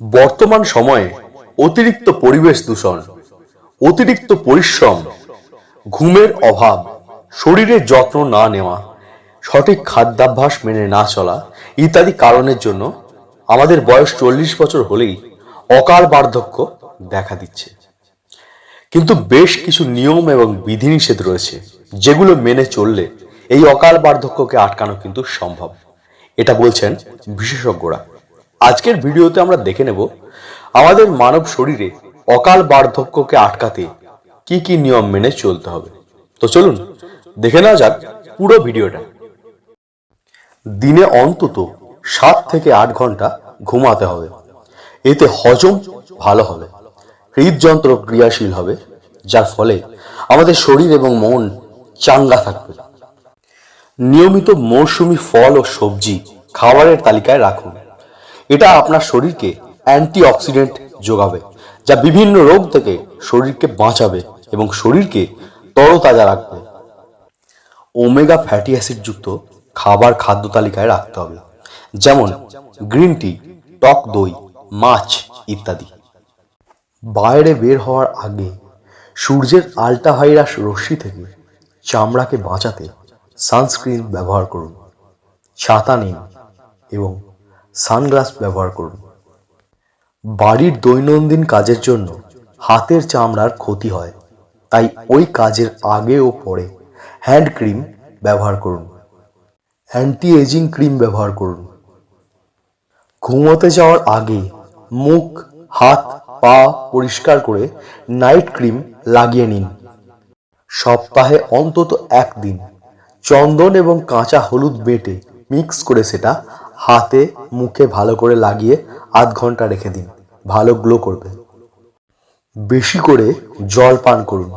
বর্তমান সময়ে অতিরিক্ত পরিবেশ দূষণ, অতিরিক্ত পরিশ্রম, ঘুমের অভাব, শরীরের যত্ন না নেওয়া, সঠিক খাদ্যাভ্যাস মেনে না চলা ইত্যাদি কারণের জন্য আমাদের বয়স চল্লিশ বছর হলেই অকাল বার্ধক্য দেখা দিচ্ছে। কিন্তু বেশ কিছু নিয়ম এবং বিধিনিষেধ রয়েছে যেগুলো মেনে চললে এই অকাল বার্ধক্যকে আটকানো কিন্তু সম্ভব। এটা বলছেন বিশেষজ্ঞরা। আজকের ভিডিওতে আমরা দেখে নেব আমাদের মানব শরীরে অকাল বার্ধক্যকে আটকাতে কি কি নিয়ম মেনে চলতে হবে। তো চলুন, দেখে নেওয়া যাক পুরো ভিডিওটা। দিনে অন্তত সাত থেকে আট ঘণ্টা ঘুমাতে হবে। এতে হজম ভালো হবে, হৃদযন্ত্র ক্রিয়াশীল হবে, যার ফলে আমাদের শরীর এবং মন চাঙ্গা থাকবে। নিয়মিত মৌসুমি ফল ও সবজি খাবারের তালিকায় রাখুন। এটা আপনার শরীরকে অ্যান্টিঅক্সিডেন্ট যোগাবে, যা বিভিন্ন রোগ থেকে শরীরকে বাঁচাবে এবং শরীরকে তরতাজা রাখবে। ওমেগা ফ্যাটি অ্যাসিড যুক্ত খাবার খাদ্য তালিকায় রাখতে হবে, যেমন গ্রিন টি, টক দই, মাছ ইত্যাদি। বাইরে বের হওয়ার আগে সূর্যের আল্ট্রাভাইরাস রশ্মি থেকে চামড়াকে বাঁচাতে সানস্ক্রিন ব্যবহার করুন, ছাতা নিন এবং সানগ্লাস ব্যবহার করুন। বাড়ির দৈনন্দিন কাজের জন্য হাতের চামড়ার ক্ষতি হয়, তাই ওই কাজের আগে ও পরে হ্যান্ড ক্রিম ব্যবহার করুন। অ্যান্টি এজিং ক্রিম ব্যবহার করুন। ঘুমোতে যাওয়ার আগে মুখ, হাত, পা পরিষ্কার করে নাইট ক্রিম লাগিয়ে নিন। সপ্তাহে অন্তত একদিন চন্দন এবং কাঁচা হলুদ বেটে মিক্স করে সেটা হাতে, মুখে ভালো করে লাগিয়ে আধ ঘণ্টা রেখে দিন। ভালো গ্লো করবে। বেশি করে জল পান করুন।